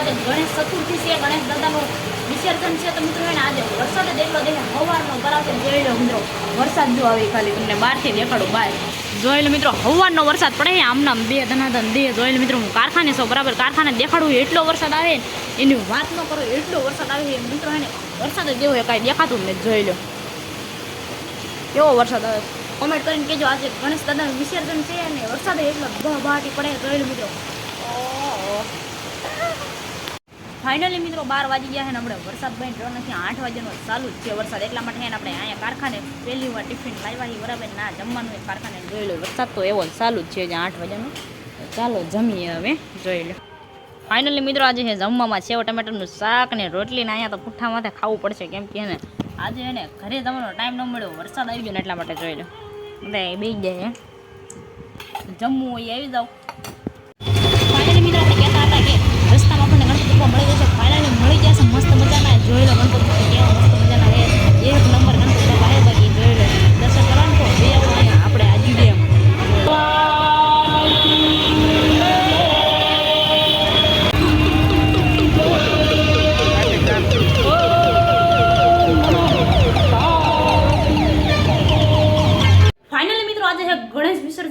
આજે ગણેશ ચતુર્થી છે, ગણેશ દાદાનું વિસર્જન છે. તો મિત્રો એને આજે વરસાદ જ એટલો દેખે હવારનો કરાવશે જોઈ લો મિત્રો, વરસાદ જો આવે ખાલી તમને બહારથી દેખાડું, બહાર. જોઈ લો મિત્રો, હવારનો વરસાદ પડે છે આમનામ બે, ધનાધન દે જોઈ લો મિત્રો, હું કારખાને છો, બરાબર? કારખાને દેખાડું એટલો વરસાદ આવે એની વાત ન કરો, એટલો વરસાદ આવે છે. મિત્રો, એને વરસાદ જ એવો કાંઈ દેખાતું જ નથી, જોઈ લો. કેવો વરસાદ આવે કોમેન્ટ કરીને કહેજો, આજે ગણેશ દાદાનું વિસર્જન છે અને વરસાદ એટલો બહાટી પડે જોઈ લો મિત્રો. ફાઇનલી મિત્રો, બાર વાગી ગયા છે ને આપણે વરસાદ ભાઈ રહ્યો નથી. આઠ વાગ્યાનો ચાલુ જ છે વરસાદ. એટલા માટે એને આપણે અહીંયા કારખાને પહેલી વાર ટિફિન લાવ્યા છીએ બરાબર, ના જમવાનું એ કારખાને જોઈ લો. વરસાદ તો એવો જ ચાલુ જ છે જે આઠ વાગ્યાનો. ચાલો જમીએ હવે, જોઈ લો. ફાઇનલી મિત્રો, આજે છે જમવામાં સેવ ટમેટાનું શાક ને રોટલી ને અહીંયા તો પુઠ્ઠા ખાવું પડશે કેમ કે એને આજે એને ઘરે જવાનો ટાઈમ ન મળ્યો. વરસાદ આવી ગયો ને એટલા માટે જોઈ લો. બધા બે જાય જમવું હોય એ આવી જાવ બાપા મળી જશે. ફાઇનલી મળી જશે. મસ્ત મજાના. જોઈ લો ગણપતિ કેવા મસ્ત મજાના છે. એક નંબર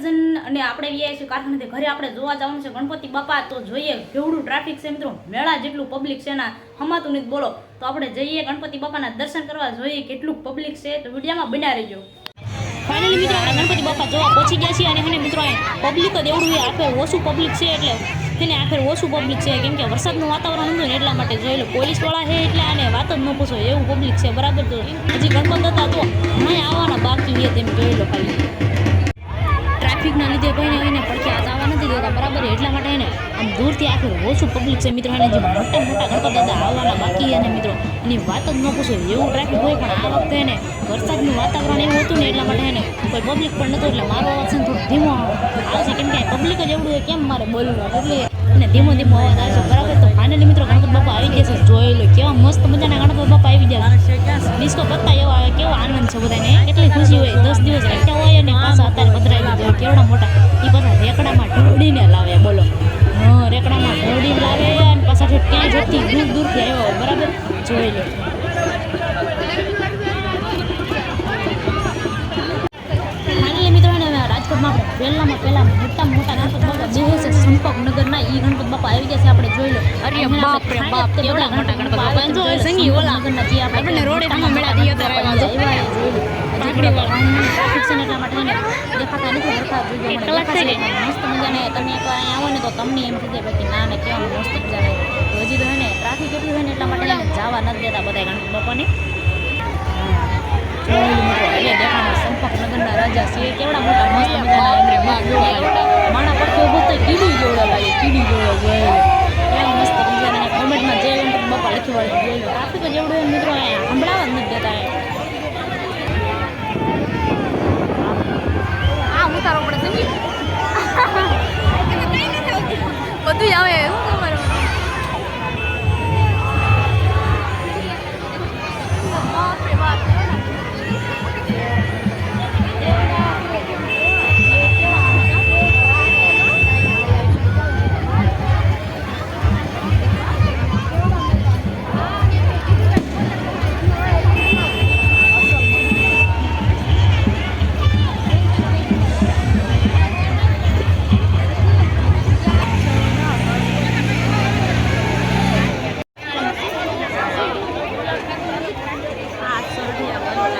વિસર્જન અને આપણે વ્યાય છીએ કારખાને ઘરે આપણે જોવા જવાનું છે ગણપતિ બાપા, તો જોઈએ કેવડું ટ્રાફિક છે મિત્રો. મેળા જેટલું પબ્લિક છે ના હમાતું નથી બોલો. તો આપણે જઈએ ગણપતિ બાપાના દર્શન કરવા, જોઈએ કેટલું પબ્લિક છે. તો વિડીયોમાં બના રહેજો. ફાઇનલી મિત્રો, આપણે ગણપતિ બાપા જોવા પહોંચી ગયા છીએ અને એને મિત્રો પબ્લિક જ એવડું આખે ઓછું પબ્લિક છે એટલે તેને આખરે ઓછું પબ્લિક છે. કેમ કે વરસાદનું વાતાવરણ હતું ને એટલા માટે જોઈ લો પોલીસવાળા છે એટલે આને વાત જ ન પૂછો, એવું પબ્લિક છે. બરાબર તો હજી ગણપત હતા તો નહીં આવવાના બાકી છે તેમ જોઈ લો ખાલી. ટ્રાફિકના લીધે કોઈને એને પડખે આ જવા નથી દેતા. બરાબર એટલા માટે એને આમ દૂરથી આખું ઓછું પબ્લિક છે મિત્રો. એને જે મોટા મોટા ગણપત દાદા આવવાના બાકી અને મિત્રો. એની વાત જ ન પૂછો. એવું ટ્રાફિક હોય પણ આ વખતે એને વરસાદનું વાતાવરણ એવું હતું ને એટલા માટે એને કોઈ પબ્લિક પણ નહોતું. એટલે મારો અવાજ છે થોડો ધીમો આવશે. કેમ કે પબ્લિક જ એવડું હોય કેમ મારે બોલવું એટલે અને ધીમો ધીમો અવાજ આવશે. બરાબર? તો ફાઇનલી મિત્રો ગણપત બાપા આવી ગયા છે. જોઈ લો કેવા મસ્ત મજાના ગણપત બાપા આવી ગયા ડિસ્કો કરતા એવા કેવો આનંદ છે બધાને. કેટલી ખુશી હોય. દસ દિવસ રાખ્યા હોય અને પાછા અત્યારે કેવડા મોટા? એ પાછા રેકડામાં ઢોળીને લાવે બોલો. હા રેકડામાં ઢોળી લાવે અને પાછા ઠેઠ ક્યાં જતી દૂર દૂરથી આવ્યો બરાબર? જોઈ લો. રાજકોટમાં પહેલામાં પહેલા મોટા મોટા ગણપત બાપા જે છે સંપર્ક નગરના ઈ ગણપત બાપા આવી ગયા છે આપણે જોઈ લો. અરે બાપ રે બાપ, કેવડા મોટા ગણપત બાપા. જો સંગી ઓલા. નગરના જે આપણે રોડે આમાં મેળા દીએ ત્યારે આવ્યા છે ને દેખાતા નથી જોઈએ. મસ્ત મજાને તમે અહીંયા આવો ને તો તમને એમ થઈ જાય ના ને કેવા મસ્ત મજાને હજી તો ને ટ્રાફિક એટલું હોય ને એટલા માટે જવા નથી દેતા બધા જોયેલું મિત્રો એટલે દેખાણો નગરના રાજા છે કેવડા મોટા મસ્ત મજાના માણા ઊભો થાય કીડી જોડો લાગે કીડી જોડો જોયેલો કેવા મસ્ત મજાના કોમેન્ટમાં જય ગણપતિ બાપા લખી વાળું ટ્રાફિક જ એવડું મિત્રો અહીંયા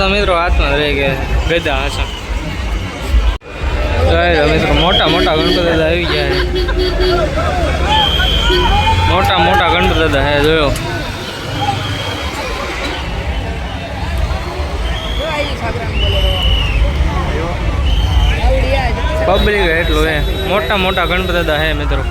તો મિત્રો હાથમાં રહી ગયા હશે જોઈ લો મિત્રો મોટા મોટા ગણપત દાદા આવી ગયા મોટા મોટા ગણપત દાદા હે જોયો. પબ્લિક એટલું હે મોટા મોટા ગણપત દાદા હે મિત્રો.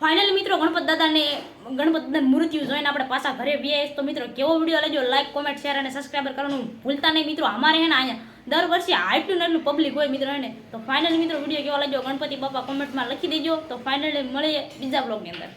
ફાઇનલી મિત્રો, ગણપત દાદાને ગણપત દાદાને મૃત્યુ જોઈને આપણે પાછા ઘરે વ્યાય તો મિત્રો, કેવો વીડિયો લેજો? લાઈક કોમેન્ટ શેર અને સબસ્ક્રાઈબર કરવાનું ભૂલતા નહીં. મિત્રો, અમારે હે ને અહીંયા દર વર્ષે આટલું ને એટલું પબ્લિક હોય મિત્રો એને તો ફાઇનલી મિત્રો, વીડિયો કેવો લાગ્યો? ગણપતિ બાપા કોમેન્ટમાં લખી દેજો. તો ફાઇનલી મળીએ બીજા બ્લોગની અંદર.